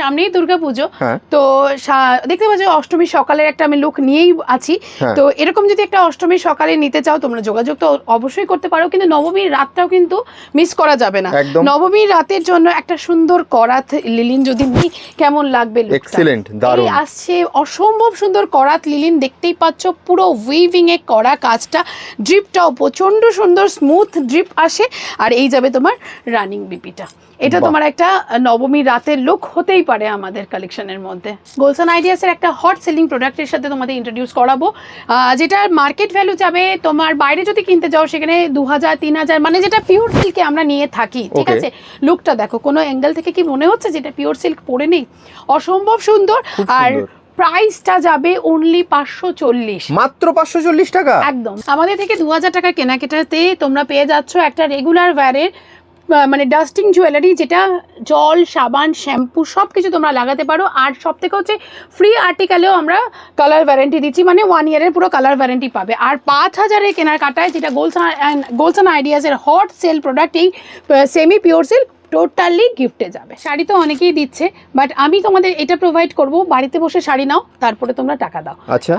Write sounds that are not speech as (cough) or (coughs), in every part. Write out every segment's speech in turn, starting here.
সামনেই দুর্গাপুজো। হ্যাঁ। তো দেখতে পাচ্ছ অষ্টমীর সকালের একটা আমি লুক নিয়েই আছি। হ্যাঁ। তো এরকম যদি একটা অষ্টমীর সকালে নিতে চাও তোমরা যোগাযোগ তো অবশ্যই করতে পারো কিন্তু নবমীর রাতটাও কিন্তু মিস করা যাবে না। নবমীর রাতের জন্য একটা সুন্দর করাত লিলিন যদি নিই কেমন লাগবে? এক্সিলেন্ট দারুণ। আসছে অসম্ভব সুন্দর করাত লিলিন দেখতেই পাচ্ছ পুরো উইভিং এ করা কাজটা। ড্রিপটাও প্রচণ্ড সুন্দর স্মুথ ড্রিপ আসে। আর এই যাবে তোমার রানিং বিপিটা এটা তোমার একটা নবমী রাতের লুক হতেই পারে আমাদের কালেকশনের মধ্যে। গোলসান আইডিয়াসের একটা হট সেলিং প্রোডাক্টের সাথে তোমাদের ইন্ট্রোডিউস করাবো। যেটার মার্কেট ভ্যালু যাবে তোমার বাইরে যদি কিনতে যাও সেখানে দু হাজার তিন হাজার মানে যেটা পিওর সিল্কে আমরা নিয়ে থাকি ঠিক আছে? লুকটা দেখো কোনো অ্যাঙ্গেল থেকে কি মনে হচ্ছে যেটা পিওর সিল্ক পরে নেই? অসম্ভব সুন্দর। আর প্রাইসটা যাবে অনলি পাঁচশো চল্লিশ। মাত্র পাঁচশো চল্লিশ টাকা? একদম। আমাদের থেকে দু হাজার টাকার কেনাকাটাতে তোমরা পেয়ে যাচ্ছ একটা রেগুলার ওয়্যারের মানে ডাস্টিং জুয়েলারি যেটা জল, সাবান শ্যাম্পু সব কিছু তোমরা লাগাতে পারো। আর সব থেকে হচ্ছে ফ্রি আর্টিকেলেও আমরা কালার ওয়ারেন্টি দিচ্ছি মানে ওয়ান ইয়ারের পুরো কালার ওয়ারেন্টি পাবে। আর পাঁচ হাজারের কেনাকাটায় যেটা গোলসান গোলসান আইডিয়াসের হট সেল প্রোডাক্ট এই সেমি পিওর সিল্ক টোটালি গিফটে যাবে। শাড়ি তো অনেকেই দিচ্ছে বাট আমি তোমাদের এটা প্রোভাইড করব। বাড়িতে বসে শাড়ি নাও তারপরে তোমরা টাকা দাও। আচ্ছা।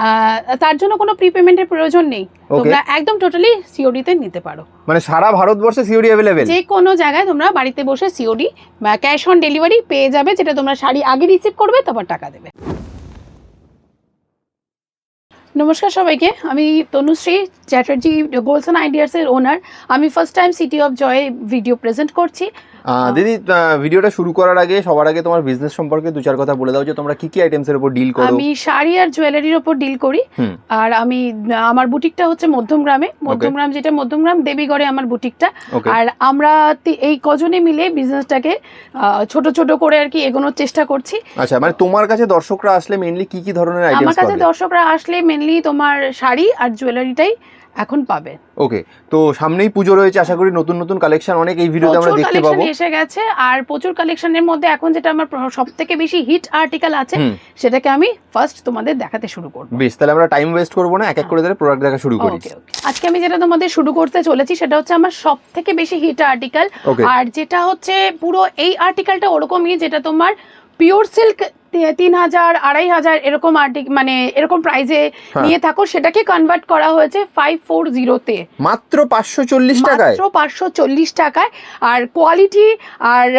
তার জন্য কোনো প্রিপেমেন্টের প্রয়োজন নেই। তোমরা একদম টোটালি সিওডি তে নিতে পারো। মানে সারা ভারতবর্ষে সিওডি অ্যাভেলেবেল যে কোনো জায়গায় তোমরা বাড়িতে বসে সিওডি বা ক্যাশ অন ডেলিভারি পেয়ে যাবে যেটা তোমরা শাড়ি আগে রিসিভ করবে তারপর টাকা দেবে। নমস্কার সবাইকে আমি তনুশ্রী চ্যাটার্জি গোলসন আইডিয়াসের ওনার আমি first time city of joy video present করছি। দিদি ভিডিওটা শুরু করার আগে সবার আগে তোমার বিজনেস সম্পর্কে দু চার কথা বলে দাও যে তোমরা কি কি আইটেমস এর উপর ডিল করো। আমি শাড়ি আর জুয়েলারির ওপর ডিল করি। আর আমি আমার বুটিকটা হচ্ছে মধ্যমগ্রামে। মধ্যমগ্রাম যেটা মধ্যমগ্রাম দেবীগড়ে আমার বুটিকটা। আর আমরা এই কজনে মিলে বিজনেসটাকে ছোট ছোট করে আর কি এগোনোর চেষ্টা করছি। আচ্ছা মানে তোমার কাছে দর্শকরা আসলে মেইনলি কি কি ধরনের আইটেমস আমার কাছে দর্শকরা আসলে মেনলি তোমার শাড়ি আর জুয়েলারিটাই এখন পাবে। ওকে তো সামনেই পুজো রয়েছে আশা করি নতুন নতুন কালেকশন অনেক এই ভিডিওতে আমরা দেখতে কালেকশন পাবো। এসে গেছে আর প্রচুর কালেকশনের মধ্যে এখন যেটা আমার সব থেকে বেশি হিট আর্টিকেল আছে সেটাকে আমি ফার্স্ট তোমাদের দেখাতে শুরু করব। বেশ তাহলে আমরা টাইম ওয়েস্ট করব না এক এক করে ধরে প্রোডাক্ট দেখা শুরু করি। আজকে আমি যেটা তোমাদের শুরু করতে চলেছি সেটা হচ্ছে আমার সব থেকে বেশি হিট আর্টিকেল আর যেটা হচ্ছে পুরো এই আর্টিকেলটা ওরকমই যেটা তোমার পিওর সিল্ক তিন হাজার আড়াই হাজার এরকম আর্টিক মানে এরকম প্রাইজে হ্যাঁ। নিয়ে থাকো সেটাকে কনভার্ট করা হয়েছে ফাইভ ফোর জিরোতে মাত্র পাঁচশো চল্লিশ টাকায়? মাত্র পাঁচশো চল্লিশ টাকায়। আর কোয়ালিটি আর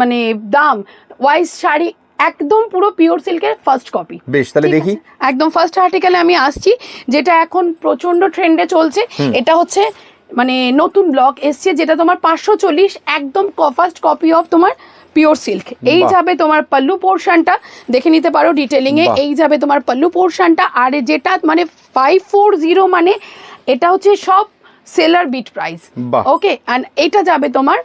মানে দাম ওয়াইজ শাড়ি একদম পুরো পিওর সিল্কের ফার্স্ট কপি বেশ তাহলে দেখি। একদম ফার্স্ট আর্টিকেলে আমি আসছি যেটা এখন প্রচণ্ড ট্রেন্ডে চলছে। এটা হচ্ছে মানে নতুন ব্লক এসছে যেটা তোমার পাঁচশো চল্লিশ একদম ফার্স্ট কপি অফ তোমার পিওর সিল্ক। এই যাবে তোমার পাল্লু পোর্শনটা দেখে নিতে পারো ডিটেলিং এ এই যাবে তোমার পাল্লু পোর্শনটা আর যেটা মানে ফাইভ ফোর জিরো মানে এটা হচ্ছে সব seller beat price okay and এটা যাবে তোমার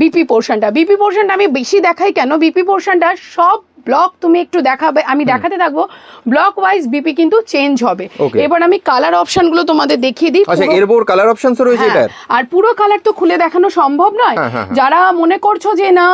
বিপি পোর্শনটা বিপি পোর্শনটা আমি বেশি দেখাই কেন? বিপি পোর্শনটা সব ব্লক তুমি একটু দেখাবে আমি দেখাতে থাকব। ব্লক ওয়াইজ বিপি কিন্তু চেঞ্জ হবে। এবার আমি কালার অপশনগুলো তোমাদের দেখিয়ে দিই। আচ্ছা পুরো- এরপর কালার অপশনস রয়েছে হ্যাঁ, এটার? আর পুরো কালার তো খুলে দেখানো সম্ভব নয়। হ্যাঁ, হ্যাঁ। যারা মনে করছ যে না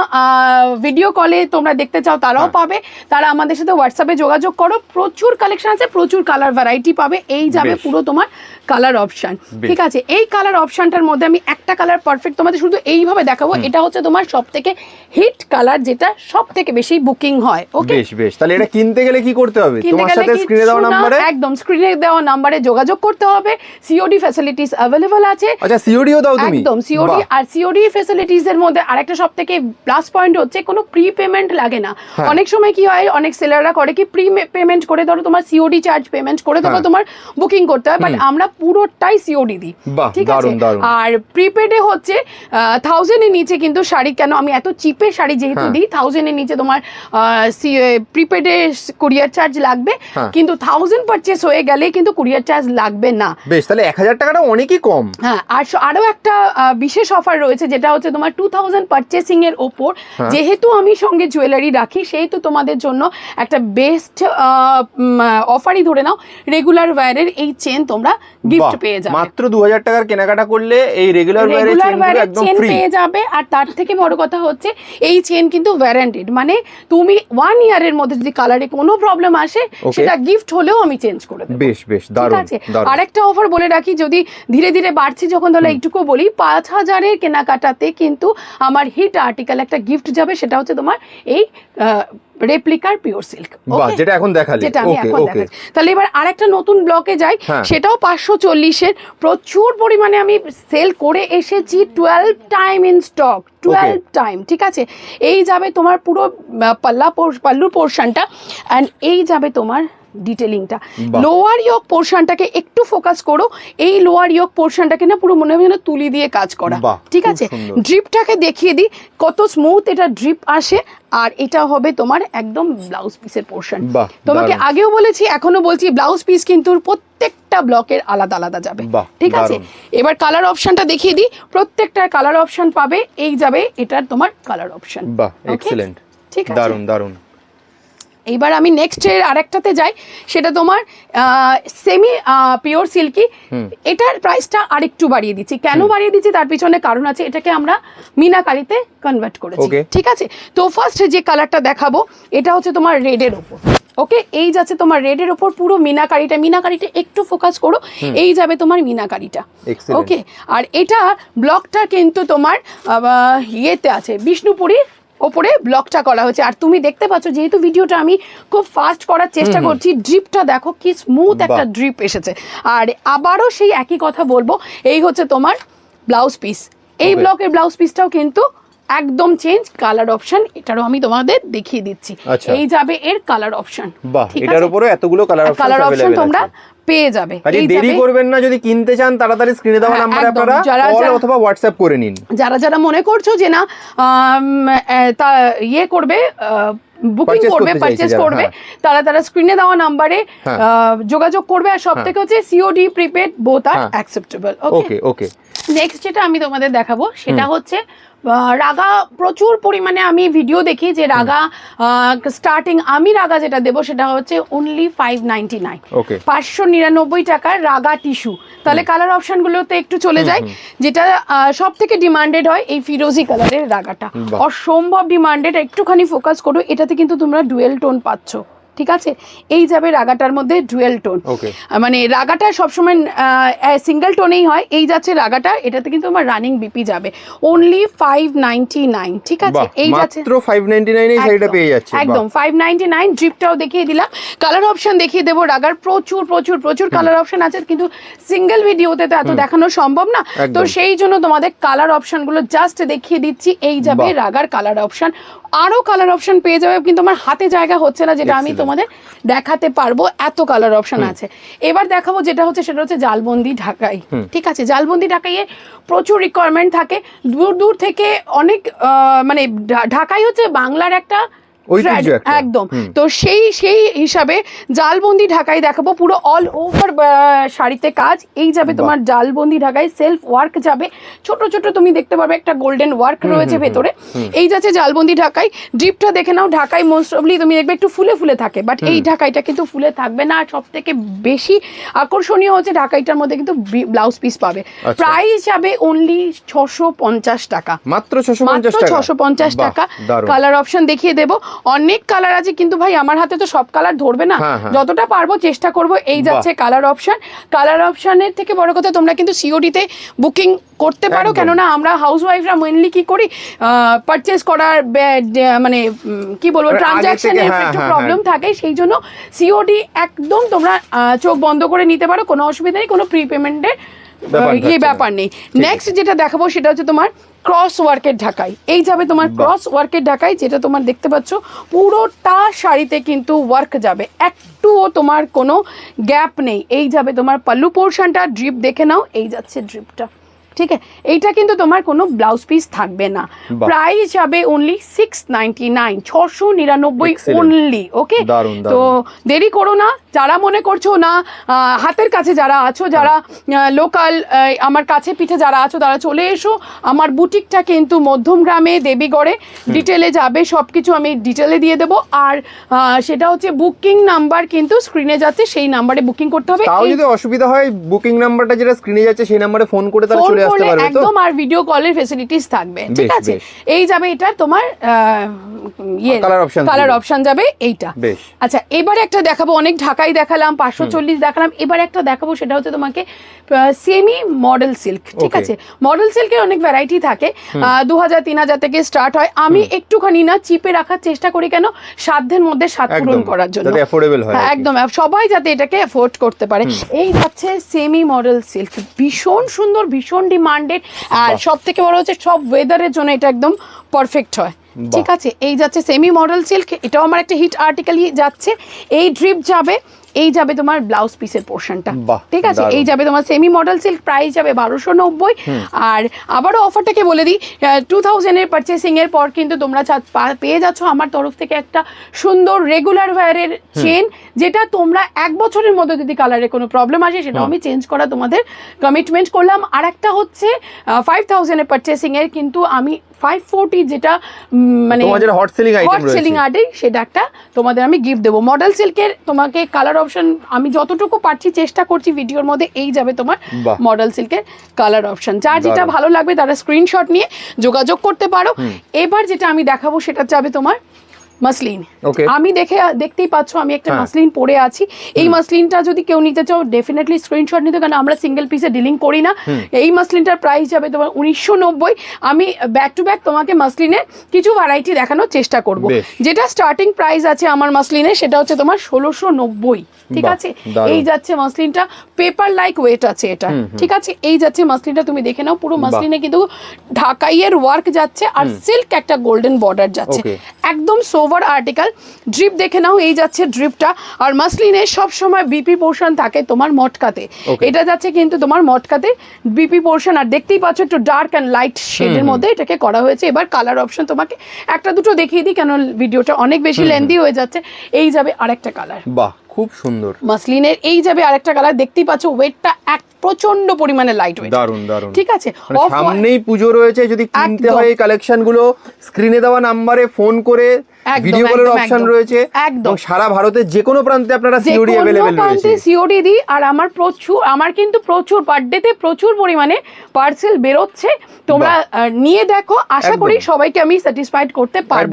ভিডিও কলে তোমরা দেখতে চাও তারাও। পাবে। তারা আমাদের সাথে হোয়াটসঅ্যাপে যোগাযোগ করো। প্রচুর কালেকশন আছে প্রচুর কালার ভ্যারাইটি পাবে। এই যাবে পুরো তোমার কালার অপশন ঠিক আছে? এই কালার অপশনটার মধ্যে আমি একটা কালার পারফেক্ট তোমাদের শুধু এইভাবে দেখাবো। এটা হচ্ছে তোমার সব থেকে হিট কালার যেটা সব থেকে বেশি বুকিং হয় ওকে বেশ বেশ। তাহলে এটা কিনতে গেলে কি করতে হবে? তোমার সাথে স্ক্রিনে দেওয়া নম্বরে একদম স্ক্রিনে দেওয়া নাম্বারে যোগাযোগ করতে হবে। সিওডি ফ্যাসিলিটিস অ্যাভেলেবল আছে। আচ্ছা সিওডিও দাও তুমি? একদম সিওডি আর সিওডি ফেসিলিটিস এর মধ্যে আরেকটা সব থেকে প্লাস পয়েন্ট হচ্ছে কোনো প্রি পেমেন্ট লাগে না। হ্যাঁ। অনেক সময় কি হয় অনেক সেলাররা করে কি প্রি পেমেন্ট করে ধরো তোমার সিওডি চার্জ পেমেন্ট করে দেবো হ্যাঁ। তোমার বুকিং করতে হয় বাট আমরা পুরোটাই সিওডি দিই। ঠিক আছে? আর প্রিপেডে হচ্ছে থাউজেন্ডের নিচে কিন্তু শাড়ি কেন আমি এত চিপে শাড়ি যেহেতু হ্যাঁ। দিই থাউজেন্ডের নিচে তোমার প্রিপেডে কুরিয়ার চার্জ লাগবে। হ্যাঁ। কিন্তু থাউজেন্ড পারচেস হয়ে গেলে কিন্তু কুরিয়ার চার্জ লাগবে না। বেশ তাহলে এক হাজার টাকাটা অনেকই কম। হ্যাঁ আর স- আরও একটা বিশেষ অফার রয়েছে যেটা হচ্ছে তোমার টু থাউজেন্ড পারচেসিং এর ওপর। হ্যাঁ। যেহেতু আমি সঙ্গে জুয়েলারি রাখি সেহেতু তোমাদের জন্য একটা বেস্ট অফারই ধরে নাও রেগুলার ওয়্যারের এই চেন তোমরা গিফট পেয়ে যাবে। মাত্র দু হাজার টাকার কেনাকাটা করলে এই রেগুলার ওয়ারের রেগুলার চেনগুলো একদম ফ্রি পেয়ে যাবে। আর তার থেকে বড় কথা হচ্ছে এই চেন কিন্তু ওয়ারেন্টেড মানে তুমি ওয়ান ইয়ারের মধ্যে যদি কালারে কোনো প্রবলেম আসে সেটা গিফট হলেও আমি চেঞ্জ করে দেবো। বেশ বেশ দারুণ আরেকটা অফার বলে রাখি যদি ধীরে ধীরে বাড়ছি যখন তাহলে এইটুকু বলি পাঁচ হাজারের কেনাকাটাতে কিন্তু আমার হিট আর্টিকেল একটা গিফট যাবে সেটা হচ্ছে তোমার এই রেপ্লিকার পিওর সিল্ক যেটা এখন দেখালে। যেটা আমি এখন দেখাচ্ছি। তাহলে এবার আরেকটা নতুন ব্লকে যাই। হ্যাঁ। সেটাও পাঁচশো চল্লিশের। প্রচুর পরিমাণে আমি সেল করে এসেছি twelve time in stock twelve time ঠিক আছে? এই যাবে তোমার পুরো পাল্লা পাল্লুর পোর্শনটা অ্যান্ড এই যাবে তোমার ডিটেলিংটা। লোয়ার ইয়ক পোর্শনটাকে একটু ফোকাস করো এই লোয়ার ইয়ক পোর্শনটাকে না পুরো মনে হবে যেন তুলি দিয়ে কাজ করা। ঠিক আছে? ড্রিপটাকে দেখিয়ে দিই কত স্মুথ এটা ড্রিপ আসে আর এটা হবে তোমার একদম ব্লাউজ পিসের পোর্শন তোমাকে আগেও বলেছি এখনও বলছি ব্লাউজ পিস কিন্তু প্রত্যেকটা ব্লকের আলাদা আলাদা যাবে। ঠিক আছে? এবার কালার অপশনটা দেখিয়ে দিই প্রত্যেকটার কালার অপশন পাবে এই যাবে এটার তোমার কালার অপশন ঠিক আছে? দারুণ দারুণ। এইবার আমি নেক্সট এর আরেকটাতে যাই সেটা তোমার সেমি পিওর সিল্কি এটার প্রাইসটা আরেকটু বাড়িয়ে দিচ্ছি। কেন বাড়িয়ে দিচ্ছি? তার পিছনে কারণ আছে এটাকে আমরা মিনাকারিতে কনভার্ট করেছি। ঠিক আছে? তো ফার্স্ট যে কালারটা দেখাবো এটা হচ্ছে তোমার রেডের ওপর ওকে এই যাচ্ছে তোমার রেডের ওপর পুরো মিনাকারিটা মিনাকারিটা একটু ফোকাস করো এই যাবে তোমার মিনাকারিটা ওকে আর এটা ব্লকটা কিন্তু তোমার ইয়েতে আছে বিষ্ণুপুরী ওপরে ব্লকটা করা হয়েছে। আর তুমি দেখতে পাচ্ছ যেহেতু ভিডিওটা আমি খুব ফাস্ট করার চেষ্টা করছি ড্রিপটা দেখো কি স্মুথ একটা ড্রিপ এসেছে। আর আবারও সেই একই কথা বলব এই হচ্ছে তোমার ব্লাউজ পিস এই. ব্লকের ব্লাউজ পিসটাও কিন্তু একদম চেঞ্জ কালার অপশন এটারও আমি তোমাদের দেখিয়ে দিচ্ছি। আচ্ছা। এই যাবে এর কালার অপশন এটার উপরে এতগুলো কালার অপশন কালার অপশন তোমরা পেয়ে যাবে। দেরি করবেন না যদি কিনতে চান তাড়াতাড়ি স্ক্রিনে দেওয়া হ্যাঁ, নাম্বারে আপনারা কল অথবা হোয়াটসঅ্যাপ করে নিন। যারা যারা মনে করছ যে না তা ইয়ে করবে বুকিং করবে পারচেজ করবে হ্যাঁ। তারা তারা স্ক্রিনে দেওয়া নাম্বারে হ্যাঁ। যোগাযোগ করবে। আর সব থেকে হচ্ছে সিওডি প্রিপেড বোথ আর অ্যাকসেপ্টেবল ওকে ওকে নেক্সট যেটা আমি তোমাদের দেখাবো সেটা হচ্ছে রাগা প্রচুর পরিমাণে আমি ভিডিও দেখি যে রাগা স্টার্টিং আমি রাগা যেটা দেবো সেটা হচ্ছে অনলি ফাইভ নাইনটি নাইন পাঁচশো নিরানব্বই টাকার রাগা টিস্যু তাহলে কালার অপশনগুলোতে একটু চলে যায় যেটা সব থেকে ডিমান্ডেড হয় এই ফিরোজি কালারের রাগাটা। অসম্ভব ডিমান্ডেড একটুখানি ফোকাস করো এটাতে কিন্তু তোমরা ডুয়েল টোন পাচ্ছ। ঠিক আছে? এই যাবে রাগাটার মধ্যে ডুয়েল টোন। মানে রাগাটা সবসময় সিঙ্গেল টোনেই হয়। এই যাচ্ছে রাগাটা এটাতে কিন্তু আমার রানিং বিপি যাবে। অনলি ফাইভ নাইনটি নাইন ঠিক আছে? এই যাচ্ছে মাত্র 599 এই শাড়িটা পেয়ে যাচ্ছে একদম ফাইভ নাইনটি নাইন ড্রিপটাও দেখিয়ে দিলাম। কালার অপশন দেখিয়ে দেবো রাগার। প্রচুর প্রচুর প্রচুর কালার অপশন আছে কিন্তু সিঙ্গেল ভিডিওতে তো এত দেখানো সম্ভব না। তো সেই জন্য তোমাদের কালার অপশনগুলো জাস্ট দেখিয়ে দিচ্ছি। এই যাবে রাগার কালার অপশন আরও কালার অপশন পেয়ে যাবে কিন্তু আমার হাতে জায়গা হচ্ছে না যেটা আমি তোমাদের দেখাতে পারব। এত কালার অপশন আছে। এবার দেখাবো যেটা হচ্ছে সেটা হচ্ছে জালবন্দি ঢাকাই। ঠিক আছে? জালবন্দি ঢাকাইয়ে প্রচুর রিকোয়ারমেন্ট থাকে। দূর দূর থেকে অনেক মানে ঢাকাই হচ্ছে বাংলার একটা। একদম। তো সেই সেই হিসাবে জালবন্দি ঢাকাই দেখাবো পুরো অল ওভার শাড়িতে কাজ। এই যাবে তোমার জালবন্দি ঢাকাই সেলফ ওয়ার্ক যাবে। ছোট ছোট তুমি দেখতে পাবে একটা গোল্ডেন ওয়ার্ক রয়েছে ভেতরে। এই যাচ্ছে জালবন্দি ঢাকাই ড্রিপটা দেখে নাও ঢাকাই মোস্ট অফলি তুমি দেখবে একটু ফুলে ফুলে থাকে। বাট এই ঢাকাইটা কিন্তু ফুলে থাকবে না। আর সব থেকে বেশি আকর্ষণীয় হচ্ছে ঢাকাইটার মধ্যে কিন্তু ব্লাউজ পিস পাবে। আচ্ছা। প্রাইস যাবে অনলি ছশো পঞ্চাশ টাকা। মাত্র 650 মাত্র ছশো পঞ্চাশ টাকা। কালার অপশন দেখিয়ে দেবো। অনেক কালার আছে কিন্তু ভাই আমার হাতে তো সব কালার ধরবে না। হ্যাঁ, হ্যাঁ। যতটা পারব চেষ্টা করব এই যাচ্ছে কালার অপশন কালার অপশনের থেকে বড় কথা তোমরা কিন্তু সিওডিতে বুকিং করতে পারো। কেননা আমরা হাউস ওয়াইফরা মেনলি কি করি? পারচেস করার মানে কি বলব ট্রানজাকশনের হ্যাঁ, একটু হ্যাঁ, প্রবলেম থাকে সেই জন্য সিওডি একদম তোমরা চোখ বন্ধ করে নিতে পারো। কোনো অসুবিধা নেই কোনো প্রি পেমেন্টের ইয়ে ব্যাপার নেই। নেক্সট যেটা দেখাবো সেটা হচ্ছে তোমার ক্রস ওয়ার্কের ঢাকাই এই যাবে তোমার। ক্রস ওয়ার্কের ঢাকাই যেটা তোমার দেখতে পাচ্ছ পুরোটা শাড়িতে কিন্তু ওয়ার্ক যাবে। একটুও তোমার কোনো গ্যাপ নেই। এই যাবে তোমার পাল্লু পোর্শনটা ড্রিপ দেখে নাও। এই যাচ্ছে ড্রিপটা ঠিক আছে? এইটা কিন্তু তোমার কোনো ব্লাউজ পিস থাকবে না। প্রাইস যাবে অনলি সিক্স নাইনটি নাইন ছশো নিরানব্বই অনলি ওকে তো দেরি করো না যারা মনে করছ না হাতের কাছে যারা আছো যারা লোকাল আমার কাছে পিঠে যারা আছো তারা চলে এসো। আমার বুটিকটা কিন্তু মধ্যম গ্রামে দেবীগড়ে ডিটেলে যাবে সব কিছু আমি ডিটেলে দিয়ে দেবো। আর সেটা হচ্ছে বুকিং নাম্বার কিন্তু স্ক্রিনে যাচ্ছে সেই নাম্বারে বুকিং করতে হবে। তাও যদি অসুবিধা হয় বুকিং নাম্বারটা যেটা স্ক্রিনে যাচ্ছে সেই নাম্বারে ফোন করে তারা চলে আসতে করলে পারবে তো? একদম আর ভিডিও কলের ফেসিলিটিস থাকবে ঠিক আছে? এই যাবে এটা তোমার ইয়ে কালার অপশন যাবে এইটা। আচ্ছা এবার একটা দেখাবো অনেক ঢাকাই দেখালাম পাঁচশো চল্লিশ দেখালাম। এবার একটা দেখাবো সেটা হচ্ছে তোমাকে সেমি মডেল সিল্ক ঠিক আছে? মডেল সিল্কের অনেক ভ্যারাইটি থাকে দু হাজার তিন হাজার থেকে স্টার্ট হয়। আমি একটুখানি না চিপে রাখার চেষ্টা করি কেন? সাধ্যের মধ্যে সাত পূরণ করার জন্য। হয়। একদম সবাই যাতে এটাকে অ্যাফোর্ড করতে পারে। এই যাচ্ছে সেমি মডেল সিল্ক ভীষণ সুন্দর ভীষণ ডিমান্ডেড আর সব থেকে বড় হচ্ছে সব ওয়েদারের জন্য এটা একদম পারফেক্ট হয়। ঠিক আছে? এই যাচ্ছে সেমি মডেল সিল্ক এটাও আমার একটা হিট আর্টিকেলই যাচ্ছে। এই ড্রিপ যাবে এই যাবে তোমার ব্লাউজ পিসের পোর্শনটা ঠিক আছে? এই যাবে তোমার সেমি মডেল সিল্ক প্রাইস যাবে বারোশো নব্বই। আর আবারও অফারটাকে বলে দিই টু থাউজেন্ডের পারচেসিং এর পর কিন্তু তোমরা পেয়ে যাচ্ছ আমার তরফ থেকে একটা সুন্দর রেগুলার ওয়্যারের চেন যেটা তোমরা এক বছরের মধ্যে যদি কালারে কোনো প্রবলেম আসে সেটা আমি চেঞ্জ করা তোমাদের কমিটমেন্ট করলাম। আর একটা হচ্ছে ফাইভ থাউজেন্ডের পারচেসিং এর কিন্তু আমি ফাইভ ফোরটি যেটা মানে hot selling হট সেলিং আর্টে সেটা একটা তোমাদের আমি গিফট দেবো। মডেল সিল্কের তোমাকে কালার অপশন আমি যতটুকু পারছি চেষ্টা করছি ভিডিওর মধ্যে এই যাবে তোমার মডেল সিল্কের কালার অপশন যার যেটা ভালো লাগবে তারা স্ক্রিনশট নিয়ে যোগাযোগ করতে পারো। এবার যেটা আমি দেখাবো সেটা যাবে তোমার মাসলিন. আমি দেখে দেখতেই পাচ্ছ আমি একটা হ্যাঁ। মাসলিন পরে আছি। এই মাসলিনটা যদি কেউ নিতে চাও ডেফিনেটলি স্ক্রিনশট নিতে কারণ আমরা সিঙ্গেল পিসে ডিলিং করি না। এই মাসলিনটার প্রাইস যাবে তোমার উনিশশো নব্বই। আমি ব্যাক টু ব্যাক তোমাকে মাসলিনের কিছু ভ্যারাইটি দেখানোর চেষ্টা করব। যেটা স্টার্টিং প্রাইস আছে আমার মাসলিনে সেটা হচ্ছে তোমার ষোলোশো নব্বই। ঠিক আছে? এই যাচ্ছে মাসলিনটা। পেপার লাইক ওয়েট আছে এটা। ঠিক আছে? এই যাচ্ছে মাসলিনটা তুমি দেখে নাও পুরো মাসলিনে কিন্তু ঢাকাইয়ের ওয়ার্ক যাচ্ছে আর সিল্ক একটা গোল্ডেন বর্ডার যাচ্ছে। একদম সোভার আর্টিকেল ড্রিপ দেখে নাও এই যাচ্ছে ড্রিপটা আর মাসলিনে সব সময় বিপি পোর্শন থাকে তোমার মটকাতে। এটা যাচ্ছে কিন্তু তোমার মটকাতে বিপি পোর্শন আর দেখতেই পাচ্ছ একটু ডার্ক অ্যান্ড লাইট শেডের মধ্যে এটাকে করা হয়েছে। এবার কালার অপশন তোমাকে একটা দুটো দেখিয়ে দিই কেন ভিডিওটা অনেক বেশি লেন্দি হয়ে যাচ্ছে। এই যাবে আরেকটা কালার বাহ খুব সুন্দর। মাসলিনের এই যাবে আরেকটা কালার দেখতেই পাচ্ছ ওয়েটটা এক প্রচণ্ড পরিমাণে লাইট ওয়েট দারুণ দারুণ। ঠিক আছে? মানে সামনেই পুজো রয়েছে যদি কিনতে হয় এই কালেকশনগুলো স্ক্রিনে দেওয়া নাম্বারে ফোন করে ভিডিও কলের অপশন রয়েছে। একদম। সারা ভারতের যে কোনো প্রান্তে আপনারা সিওডি প্রান্তে রয়েছে। সিওডি দিই আর আমার প্রচুর আমার কিন্তু প্রচুর পার ডেতে প্রচুর পরিমাণে পার্সেল বেরোচ্ছে। তোমরা নিয়ে দেখো আশা করি সবাইকে আমি স্যাটিসফাইড করতে পারব।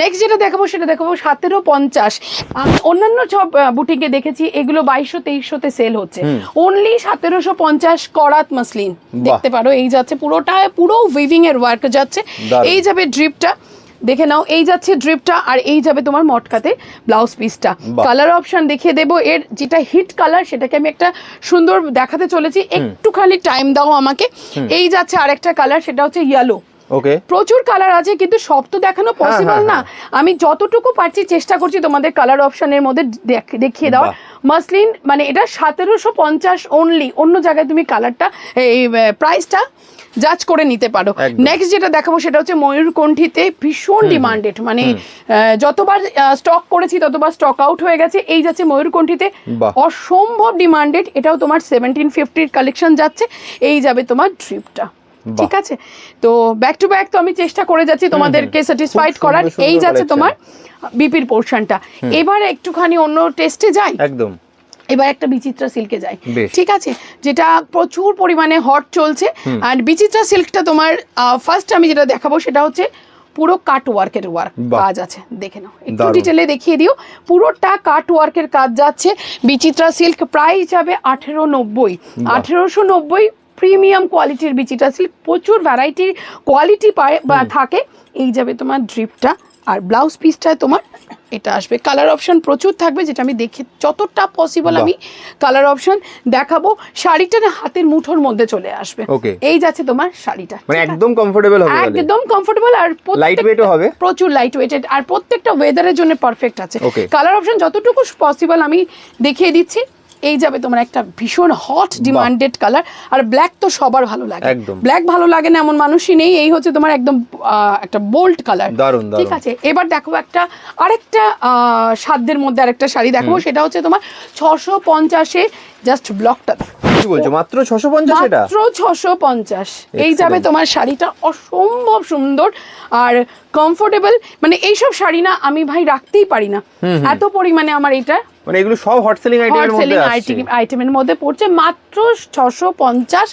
নেক্সট যেটা দেখাবো সেটা দেখাবো সতেরো পঞ্চাশ। অন্যান্য সব বুটিকে দেখেছি এগুলো বাইশশো তেইশশোতে সেল হচ্ছে। অনলি সতেরোশো পঞ্চাশ করাত মাসলিন। দেখতে পারো এই যাচ্ছে পুরোটা পুরো উইভিং এর ওয়ার্ক যাচ্ছে। এই যাবে ড্রিপটা দেখে নাও এই যাচ্ছে ড্রিপটা আর এই যাবে তোমার মটকাতে ব্লাউজ পিসটা কালার অপশন দেখিয়ে দেবো এর যেটা হিট কালার সেটাকে আমি একটা সুন্দর দেখাতে চলেছি। একটুখানি টাইম দাও আমাকে। এই যাচ্ছে আরেকটা কালার সেটা হচ্ছে ইয়েলো ওকে প্রচুর কালার আছে কিন্তু সব তো দেখানো পসিবল হ্যাঁ, না। আমি যতটুকু পারছি চেষ্টা করছি তোমাদের কালার অপশনের মধ্যে দেখ- দেখিয়ে বাহ। মাসলিন মানে এটা সতেরোশো পঞ্চাশ অনলি অন্য জায়গায় তুমি কালারটা এই প্রাইসটা জাজ করে নিতে পারো। নেক্সট যেটা দেখাবো সেটা হচ্ছে ময়ূরকণ্ঠীতে ভীষণ ডিমান্ডেড মানে যতবার স্টক করেছি ততবার স্টক আউট হয়ে গেছে। এই যাচ্ছে ময়ূরকণ্ঠীতে। অসম্ভব ডিমান্ডেড এটাও তোমার সেভেন্টিন ফিফটির কালেকশন যাচ্ছে। এই যাবে তোমার ট্রিপটা। ঠিক আছে? তো ব্যাক টু ব্যাক তো আমি চেষ্টা করে যাচ্ছি তোমাদেরকে স্যাটিসফাইড করার। এই যাচ্ছে তোমার বিপির পোর্শনটা এবার একটুখানি অন্য টেস্টে যাই? একদম। এবার একটা বিচিত্রা সিল্কে যাই। ঠিক আছে? যেটা প্রচুর পরিমাণে হট চলছে। আর বিচিত্রা সিল্কটা তোমার ফার্স্ট আমি যেটা দেখাবো সেটা হচ্ছে পুরো কাট ওয়ার্কের ওয়ার্ক কাজ আছে। দেখে নাও। একটু ডিটেলে দেখিয়ে দিও। পুরোটা কাট ওয়ার্কের কাজ যাচ্ছে। বিচিত্রা সিল্ক প্রাইস যাবে আঠেরো নব্বই। আঠেরোশো নব্বই প্রিমিয়াম কোয়ালিটির বিচিত্রা সিল্ক প্রচুর ভ্যারাইটির কোয়ালিটি পায় বা থাকে। এই যাবে তোমার ড্রিপটা আর ব্লাউজ পিসটায় তোমার এটা আসবে। কালার অপশন প্রচুর থাকবে যেটা আমি দেখে যতটা পসিবল আমি কালার অপশন দেখাবো। শাড়িটা না হাতের মুঠোর মধ্যে চলে আসবে. এই যাচ্ছে তোমার শাড়িটা মানে একদম কমফোর্টেবল হবে একদম কমফোর্টেবল আর প্রত্যেকটা- Lightweight হবে? প্রচুর লাইট ওয়েটেড আর প্রত্যেকটা ওয়েদারের জন্য পারফেক্ট আছে। কালার অপশন যতটুকু পসিবল আমি দেখিয়ে দিচ্ছি। এই যাবে তোমার একটা ভীষণ হট ডিমান্ডেড কালার আর ব্ল্যাক তো সবার ভালো লাগে। ব্ল্যাক ভালো লাগে না এমন মানুষই নেই এই হচ্ছে তোমার একদম একটা বোল্ড কালার ঠিক আছে এবার দেখো একটা আরেকটা সাধ্যের মধ্যে আরেকটা শাড়ি দেখাবো সেটা হচ্ছে তোমার ছশো পঞ্চাশে জাস্ট ব্লকটা কি বলছো মাত্র ছশো পঞ্চাশ এটা? মাত্র ছশো পঞ্চাশ। এই যাবে তোমার শাড়িটা অসম্ভব সুন্দর আর কমফোর্টেবল মানে এইসব শাড়ি না আমি ভাই রাখতেই পারি না। এত পরিমাণে আমার এটা মানে এগুলো সব হট সেলিং আইটেমের সেলিং মধ্যে আসছে। আইটেমের মধ্যে পড়ছে মাত্র ছশো পঞ্চাশ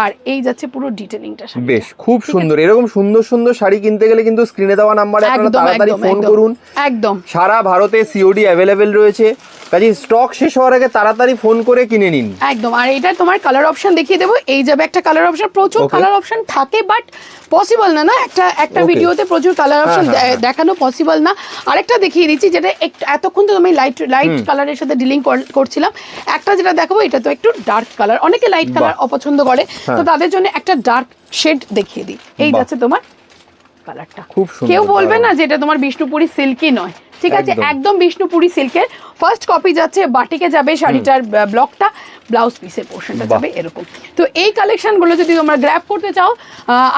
আর এই যাচ্ছে পুরো ডিটেলিংটা বেশ খুব সুন্দর। এরকম সুন্দর সুন্দর শাড়ি কিনতে গেলে কিন্তু স্ক্রিনে দেওয়া নাম্বারে আপনারা তাড়াতাড়ি ফোন করুন। একদম। সারা ভারতে সিওডি অ্যাভেলেবেল রয়েছে। কাজে স্টক শেষ হওয়ার আগে তাড়াতাড়ি ফোন করে কিনে নিন। একদম আর এটা তোমার কালার অপশন দেখিয়ে দেবো। এই যাবে একটা কালার অপশন প্রচুর কালার অপশন থাকে বাট পসিবল না না? একটা একটা ভিডিওতে প্রচুর কালার অপশন হ্যাঁ, হ্যাঁ। দেখানো পসিবল না। আরেকটা দেখিয়ে দিচ্ছি যেটা একটু এতক্ষণ তো তুমি লাইট লাইট কালারের সাথে ডিলিং করছিলাম। একটা যেটা দেখাবো এটা তো একটু ডার্ক কালার অনেকে লাইট কালার অপছন্দ করে। তো হ্যাঁ। তাদের জন্য একটা ডার্ক শেড দেখিয়ে দিই। এই। যাচ্ছে তোমার কালারটা খুব কেউ বলবে না যে এটা তোমার বিষ্ণুপুরি সিল্কি নয়। ঠিক আছে একদম। বিষ্ণুপুরি সিল্কের। ফার্স্ট কপি যাচ্ছে বাটিকে যাবে শাড়িটার ব্লকটা ব্লাউজ পিসের পোর্শনটা যাবে এরকম। তো এই কালেকশনগুলো যদি তোমরা গ্র্যাব করতে চাও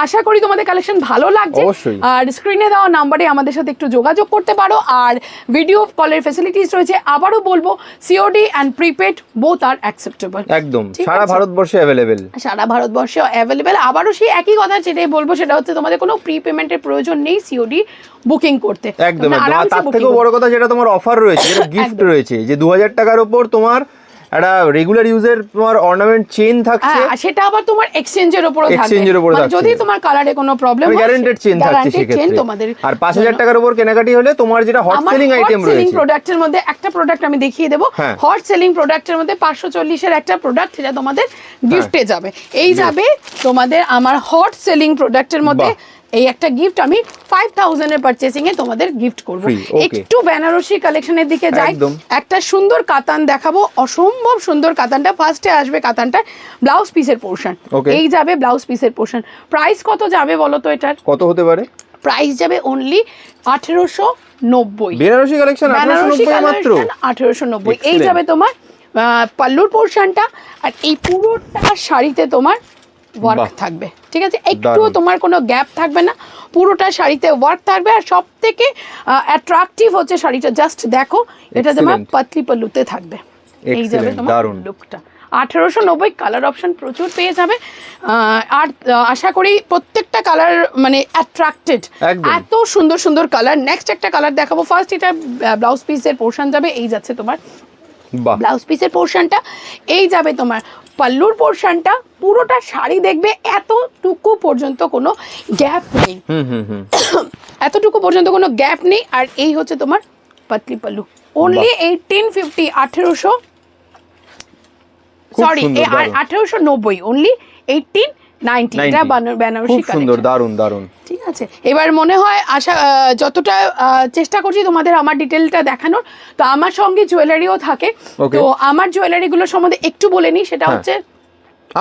আশা করি তোমাদের কালেকশন ভালো লাগছে। আর স্ক্রিনে দেওয়া নাম্বারে আমাদের সাথে একটু যোগাযোগ করতে পারো। আর ভিডিও কলের ফেসিলিটিস রয়েছে। আবারও বলব সিওডি অ্যান্ড প্রিপেড বোথ আর অ্যাকসেপ্টেবল একদম। সারা ভারতবর্ষে অ্যাভেলেবেল সারা ভারতবর্ষে অ্যাভেলেবেল আবারও সেই একই কথা যেটাই বলব সেটা হচ্ছে তোমাদের কোনো প্রি পেমেন্টের প্রয়োজন নেই সিওডি বুকিং করতে। একদম তার থেকেও করতে বড় কথা যেটা তোমার অফার রয়েছে যেটা গিফট রয়েছে যে দু হাজার টাকার ওপর তোমার একটা রেগুলার ইউজের তোমার অর্নামেন্ট চেন থাকছে। হ্যাঁ, সেটা আবার তোমার এক্সচেঞ্জের থাকবে। Exchange-এর উপরে থাকছে। যদি তোমার কালারে কোনো প্রবলেম মানে গ্যারান্টেড চেন থাকছে সেক্ষেত্রে। তোমাদের আর পাঁচ হাজার টাকার উপর কেনাকাটি হলে তোমার যেটা hot selling hot item selling প্রোডাক্টের মধ্যে একটা প্রোডাক্ট আমি দেখিয়ে দেবো। হ্যাঁ। হট সেলিং প্রোডাক্টের মধ্যে পাঁচশো চল্লিশের একটা প্রোডাক্ট যেটা তোমাদের হ্যাঁ। গিফটে যাবে। এই যাবে তোমাদের আমার হট সেলিং প্রোডাক্টের মধ্যে। এই একটা গিফট আমি ফাইভ থাউজেন্ডের পারচেসিং এ তোমাদের গিফট করব। একটু বেনারসি কালেকশনের দিকে যাই। একটা সুন্দর কাতান দেখাবো অসম্ভব সুন্দর কাতানটা। ফার্স্টে আসবে কাতানটা ব্লাউজ পিসের পোর্শন এই যাবে ব্লাউজ পিসের পোর্শন প্রাইস কত যাবে বলো তো এটার? কত হতে পারে? প্রাইস যাবে অনলি আঠেরোশো নব্বই। বেনারসি কালেকশন বেনারসি মাত্র? আঠেরোশো নব্বই। এই যাবে তোমার পাল্লুর পোর্শনটা আর এই পুরোটা শাড়িতে তোমার ওয়ার্ক থাকবে। ঠিক আছে? একটুও তোমার কোনো গ্যাপ থাকবে না। পুরোটা শাড়িতে ওয়ার্ক থাকবে আর সব থেকে অ্যাট্রাকটিভ হচ্ছে শাড়িটা। জাস্ট দেখো এটা তোমার পাতলি পাল্লুতে থাকবে। এই যাবে তোমার। লুকটা আঠেরোশো নব্বই কালার অপশন প্রচুর পেয়ে যাবে। আর আশা করি প্রত্যেকটা কালার মানে অ্যাট্রাক্টেড এত সুন্দর সুন্দর কালার নেক্সট একটা কালার দেখাবো। ফার্স্ট এটা ব্লাউজ পিসের পোর্শন যাবে। এই যাচ্ছে তোমার ব্লাউজ পিসের পোর্শনটা এই যাবে তোমার পাল্লুর পোর্শনটা পুরোটা শাড়ি দেখবে এতটুকু পর্যন্ত কোনো গ্যাপ নেই। হুম হুম হুম। (coughs) এতটুকু পর্যন্ত কোনো গ্যাপ নেই আর এই হচ্ছে তোমার পাতলি পাল্লু। অনলি এইটিন ফিফটি আঠেরোশো সরি। আঠেরোশো নব্বই অনলি এইটিন নাইনটি এটা বেনারসি খুব সুন্দর। দারুণ দারুণ। ঠিক আছে। এবার মনে হয় আশা যতটা চেষ্টা করছি তোমাদের আমার ডিটেলটা দেখানোর তো আমার সঙ্গে জুয়েলারিও থাকে। তো আমার জুয়েলারিগুলো সম্বন্ধে একটু বলে নিই সেটা হ্যাঁ। হচ্ছে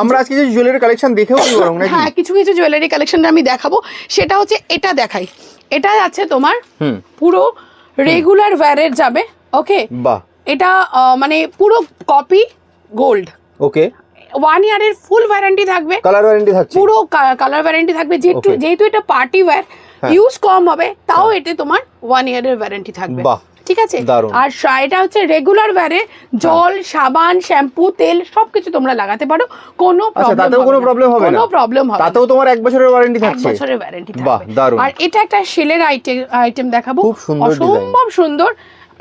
আমরা আজকে যে জুয়েলারি কালেকশন দেখেও কি বরং নাকি? হ্যাঁ কিছু কিছু জুয়েলারি কালেকশনটা আমি দেখাবো। সেটা হচ্ছে এটা দেখাই। এটা আছে তোমার পুরো রেগুলার ভ্যারের যাবে ওকে বাহ। এটা মানে পুরো কপি গোল্ড ওকে ওয়ান ইয়ারের ফুল ওয়ারেন্টি থাকবে। কালার ওয়ারেন্টি থাকছে। পুরো কালার ওয়ারেন্টি থাকবে। যেহেতু যেহেতু এটা পার্টি ওয়্যার হ্যাঁ। ইউজ কম হবে তাও এতে তোমার ওয়ান ইয়ারের ওয়ারেন্টি থাকবে। ঠিক আছে? আর এটা হচ্ছে রেগুলার ওয়্যারে জল সাবান শ্যাম্পু তেল সবকিছু তোমরা লাগাতে পারো। কোনো আচ্ছা প্রবলেম তাতেও কোনো প্রবলেম হবে না? কোনো প্রবলেম হবে। তাতেও তোমার এক বছরের ওয়ারেন্টি এক বছরের ওয়ারেন্টি বাহ, থাকবে। আর এটা একটা সেলের আইটেম আইটেম দেখাবো। খুব সুন্দর অসম্ভব সুন্দর।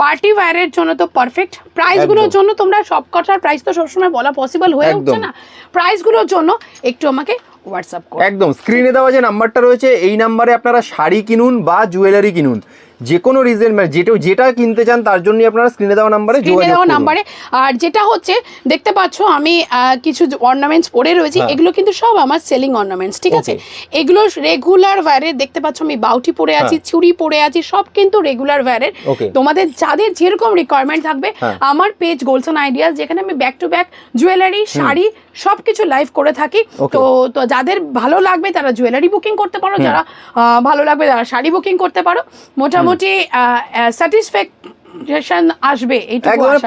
পার্টি ওয়্যারের জন্য তো পারফেক্ট প্রাইসগুলোর জন্য তোমরা সব কটার প্রাইস তো সবসময় বলা পসিবল হয়ে উঠছে না। প্রাইসগুলোর জন্য একটু আমাকে হোয়াটসঅ্যাপ করো। একদম। স্ক্রিনে দেওয়া যে নাম্বারটা রয়েছে এই নাম্বারে আপনারা শাড়ি কিনুন বা জুয়েলারি কিনুন। যে কোনো রিজন মানে যেটা যেটা কিনতে চান তার জন্য আপনারা স্ক্রিনে দেওয়া নাম্বারে স্ক্রিনে দেওয়া নাম্বারে আর যেটা হচ্ছে দেখতে পাচ্ছ আমি কিছু অর্নামেন্টস পরে রয়েছি হ্যাঁ। এগুলো কিন্তু সব আমার সেলিং অর্নামেন্টস ঠিক আছে? এগুলো রেগুলার ওয়্যারের দেখতে পাচ্ছ আমি বাউটি পরে আছি হ্যাঁ। চুড়ি পরে আছি সব কিন্তু রেগুলার ওয়্যারের তোমাদের যাদের যেরকম রিকোয়ারমেন্ট থাকবে হ্যাঁ। আমার পেজ গোলসন আইডিয়াস যেখানে আমি back to back jewellery sari সবকিছু লাইভ করে থাকি। তো তো যাদের ভালো লাগবে তারা জুয়েলারি বুকিং করতে পারো যারা ভালো লাগবে তারা শাড়ি বুকিং করতে পারো। মোটামুটি স্যাটিসফ্যাক কালেকশন আসবে।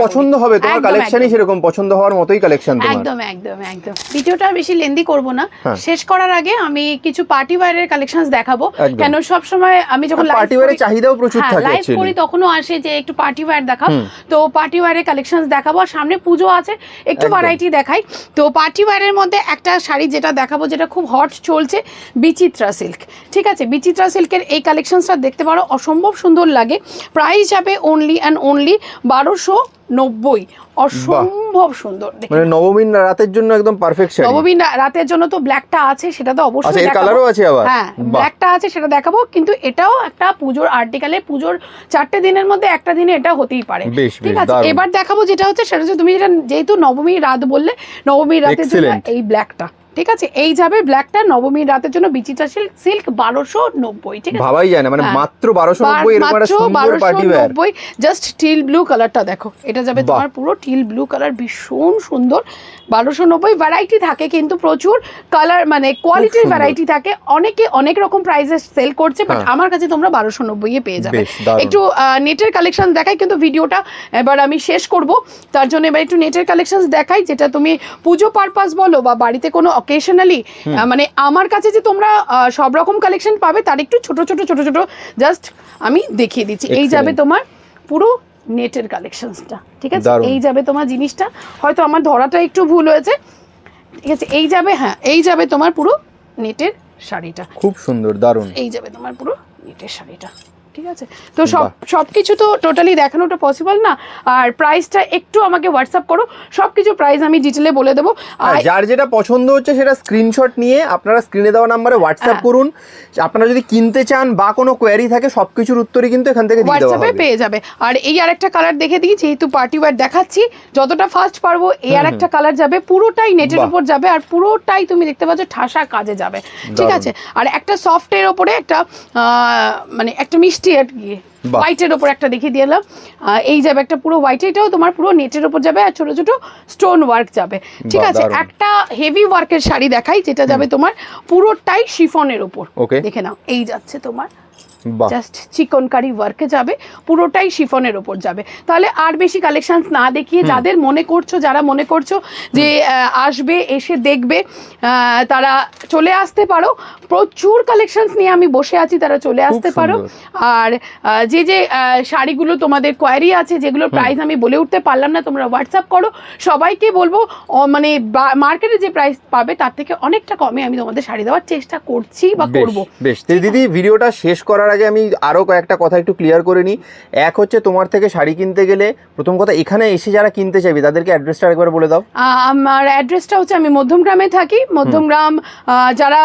পছন্দ হবে তোমার কালেকশনই সেরকম পছন্দ হওয়ার মতোই কালেকশন তোমার। একদম একদম একদম। ভিডিওটা বেশি লেন্দি করব না। হ্যাঁ। শেষ করার আগে আমি কিছু পার্টি ওয়্যারের কালেকশনস দেখাবো। কেন সব সময় আমি যখন পার্টি চাহিদাও প্রচুর হ্যাঁ থাকে লাইভ করি তখনও আসে যে একটু পার্টি ওয়্যার দেখাও। তো পার্টি ওয়্যারের কালেকশনস দেখাবো। আর সামনে পুজো আছে একটু। ভ্যারাইটি দেখাই। তো পার্টি ওয়্যারের মধ্যে একটা শাড়ি যেটা দেখাবো যেটা খুব হট চলছে বিচিত্রা সিল্ক ঠিক আছে? বিচিত্রা সিল্কের এই কালেকশনসটা দেখতে পারো। অসম্ভব সুন্দর লাগে। প্রাইস যাবে অনলি অ্যান্ড অনলি বারোশো নব্বই। অসম্ভব সুন্দর মানে নবমীর রাতের জন্য একদম পারফেক্ট শাড়ি। নবমী না- রাতের জন্য তো ব্ল্যাকটা আছে সেটা তো আচ্ছা অবশ্যই এর দেখাবো। কালারও আছে আবার? হ্যাঁ ব্ল্যাকটা আছে সেটা দেখাবো কিন্তু এটাও একটা পুজোর আর্টিকেলে পুজোর চারটে দিনের মধ্যে একটা দিনে এটা হতেই পারে। ঠিক আছে এবার দেখাবো যেটা হচ্ছে সেটা হচ্ছে তুমি যেটা যেহেতু নবমীর রাত বললে নবমীর রাতের জন্য. এই ব্ল্যাকটা ঠিক আছে? এই যাবে ব্ল্যাকটা নবমীর রাতের জন্য বিচিত্রা সিল্ক বারোশো নব্বই ঠিক আছে? ভাবাই যায় না মানে হ্যাঁ। মাত্র বারোশো নব্বই সুন্দর party wear just teal blue কালারটা দেখো। এটা যাবে তোমার পুরো টিল ব্লু কালার ভীষণ সুন্দর। বারোশো নব্বই ভ্যারাইটি থাকে কিন্তু প্রচুর কালার মানে কোয়ালিটির ভ্যারাইটি থাকে। অনেকে অনেক রকম প্রাইসে সেল করছে বাট হ্যাঁ। আমার কাছে তোমরা বারোশো নব্বই এ পেয়ে যাবে। একটু নেটের কালেকশন দেখাই কিন্তু ভিডিওটা এবার আমি শেষ করব। তার জন্য এবার একটু নেটের কালেকশন দেখাই যেটা তুমি পুজো পারপাস বলো বা বাড়িতে কোনো অকেশনালি মানে আমার কাছে যে তোমরা সব রকম কালেকশন পাবে তার একটু ছোট ছোট ছোট ছোট জাস্ট আমি দেখিয়ে দিচ্ছি। এই যাবে তোমার পুরো নেটের কালেকশনসটা ঠিক আছে? এই যাবে তোমার জিনিসটা। হয়তো আমার ধরাটা একটু ভুল হয়েছে। ঠিক আছে এই যাবে হ্যাঁ এই যাবে তোমার পুরো নেটের শাড়িটা। খুব সুন্দর দারুণ। এই যাবে তোমার পুরো নেটের শাড়িটা। ঠিক আছে? তো সব সব কিছু তো টোটালি দেখানোটা পসিবল না? আর প্রাইসটা একটু আমাকে হোয়াটসঅ্যাপ করো। সব কিছু প্রাইস আমি ডিটেলে বলে দেবো। আর আর যার যেটা পছন্দ হচ্ছে সেটা স্ক্রিনশট নিয়ে আপনারা স্ক্রিনে দেওয়া নাম্বারে হোয়াটসঅ্যাপ হ্যাঁ। করুন। আপনারা যদি কিনতে চান বা কোনো কোয়ারি থাকে সব কিছুর উত্তরই কিন্তু এখান থেকে হোয়াটসঅ্যাপে পেয়ে যাবে। আর এই আরেকটা কালার দেখে দিই যেহেতু পার্টি ওয়্যার দেখাচ্ছি যতটা ফার্স্ট পারব এই আরেকটা কালার যাবে পুরোটাই নেটের। উপর যাবে আর পুরোটাই তুমি দেখতে পাচ্ছ ঠাসা কাজে যাবে। ঠিক আছে? আর একটা সফটের ওপরে একটা মানে একটা মিষ্টি আর কি। হোয়াইটের ওপর একটা দেখিয়ে দিলাম আহ, এই যাবে একটা পুরো হোয়াইট এটাও তোমার পুরো নেটের ওপর যাবে আর ছোট ছোট স্টোন ওয়ার্ক যাবে। ঠিক আছে একটা হেভি ওয়ার্কের শাড়ি দেখাই যেটা যাবে তোমার পুরোটাই শিফনের ওপর। দেখে নাও এই যাচ্ছে তোমার। জাস্ট চিকনকারি ওয়ার্কে যাবে পুরোটাই শিফনের ওপর যাবে। তাহলে আর বেশি কালেকশনস না দেখিয়ে যাদের মনে করছ যারা মনে করছ যে আসবে এসে দেখবে তারা চলে আসতে পারো। প্রচুর কালেকশনস নিয়ে আমি বসে আছি তারা চলে আসতে পারো। আর যে যে শাড়িগুলো তোমাদের কোয়ারি আছে যেগুলোর প্রাইস আমি বলে উঠতে পারলাম না তোমরা হোয়াটসঅ্যাপ করো। সবাইকে বলব মানে মার্কেটে যে প্রাইস পাবে তার থেকে অনেকটা কমে আমি তোমাদের শাড়ি দেওয়ার চেষ্টা করছি বা করব। বেশ। দিদি ভিডিওটা শেষ করার আগে আমি আরও কয়েকটা কথা একটু ক্লিয়ার করে নিই। এক হচ্ছে তোমার থেকে শাড়ি কিনতে গেলে প্রথম কথা এখানে এসে যারা কিনতে চাইবে তাদেরকে অ্যাড্রেসটা একবার বলে দাও। আমার অ্যাড্রেসটা হচ্ছে আমি মধ্যমগ্রামে থাকি। মধ্যমগ্রাম যারা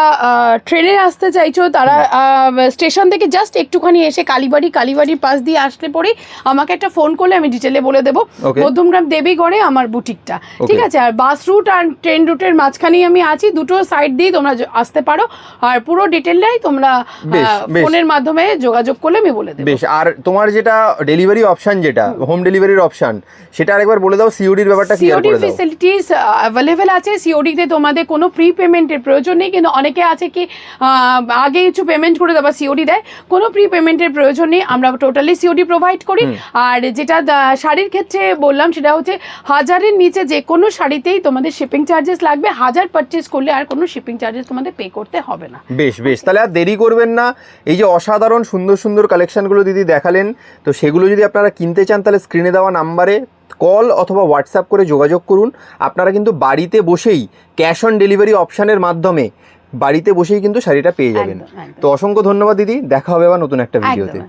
ট্রেনে আসতে চাইছো তারা স্টেশন থেকে জাস্ট একটুখানি এসে কালীবাড়ি কালীবাড়ির পাশ দিয়ে আসলে পরেই আমাকে একটা ফোন করলে আমি ডিটেলে বলে দেবো. মধ্যমগ্রাম দেবীগড়ে আমার বুটিকটা। ঠিক আছে? আর বাস রুট আর ট্রেন রুটের মাঝখানেই আমি আছি। দুটো সাইড দিয়েই তোমরা আসতে পারো। আর পুরো ডিটেলটাই তোমরা। ফোনের মাধ্যমে যোগাযোগ করলে আমি বলে দেবো। বেশ আর তোমার যেটা ডেলিভারি অপশন যেটা হোম। ডেলিভারির অপশন সেটা আরেকবার বলে দাও সিওডির ব্যাপারটা ক্লিয়ার সিওডি করে দাও। ফেসিলিটিস অ্যাভেলেবেল আছে সিওডিতে তোমাদের কোনো প্রি পেমেন্টের প্রয়োজন নেই কিন্তু অনেকে আছে কি আগে কিছু পেমেন্ট করে দেওয়া সিওডি দেয় কোনো প্রি পেমেন্টের প্রয়োজন নেই আমরা টোটালি সিওডি প্রোভাইড করি। আর যেটা শাড়ির ক্ষেত্রে বললাম সেটা হচ্ছে হাজারের নিচে যে কোনো শাড়িতেই তোমাদের শিপিং চার্জেস লাগবে হাজার পারচেস করলে আর কোনো শিপিং চার্জেস তোমাদের পে করতে হবে না। বেশ বেশ তাহলে আর দেরি করবেন না। এই যে অসাধারণ সুন্দর সুন্দর কালেকশানগুলো দিদি দেখালেন। তো সেগুলো যদি আপনারা কিনতে চান তাহলে স্ক্রিনে দেওয়া নাম্বারে কল অথবা হোয়াটসঅ্যাপ করে যোগাযোগ করুন। আপনারা কিন্তু বাড়িতে বসেই ক্যাশ অন ডেলিভারি অপশানের মাধ্যমে বাড়িতে বসেই কিন্তু শাড়িটা পেয়ে যাবেন। তো অসংখ্য ধন্যবাদ দিদি। দেখা হবে আবার নতুন একটা ভিডিওতে।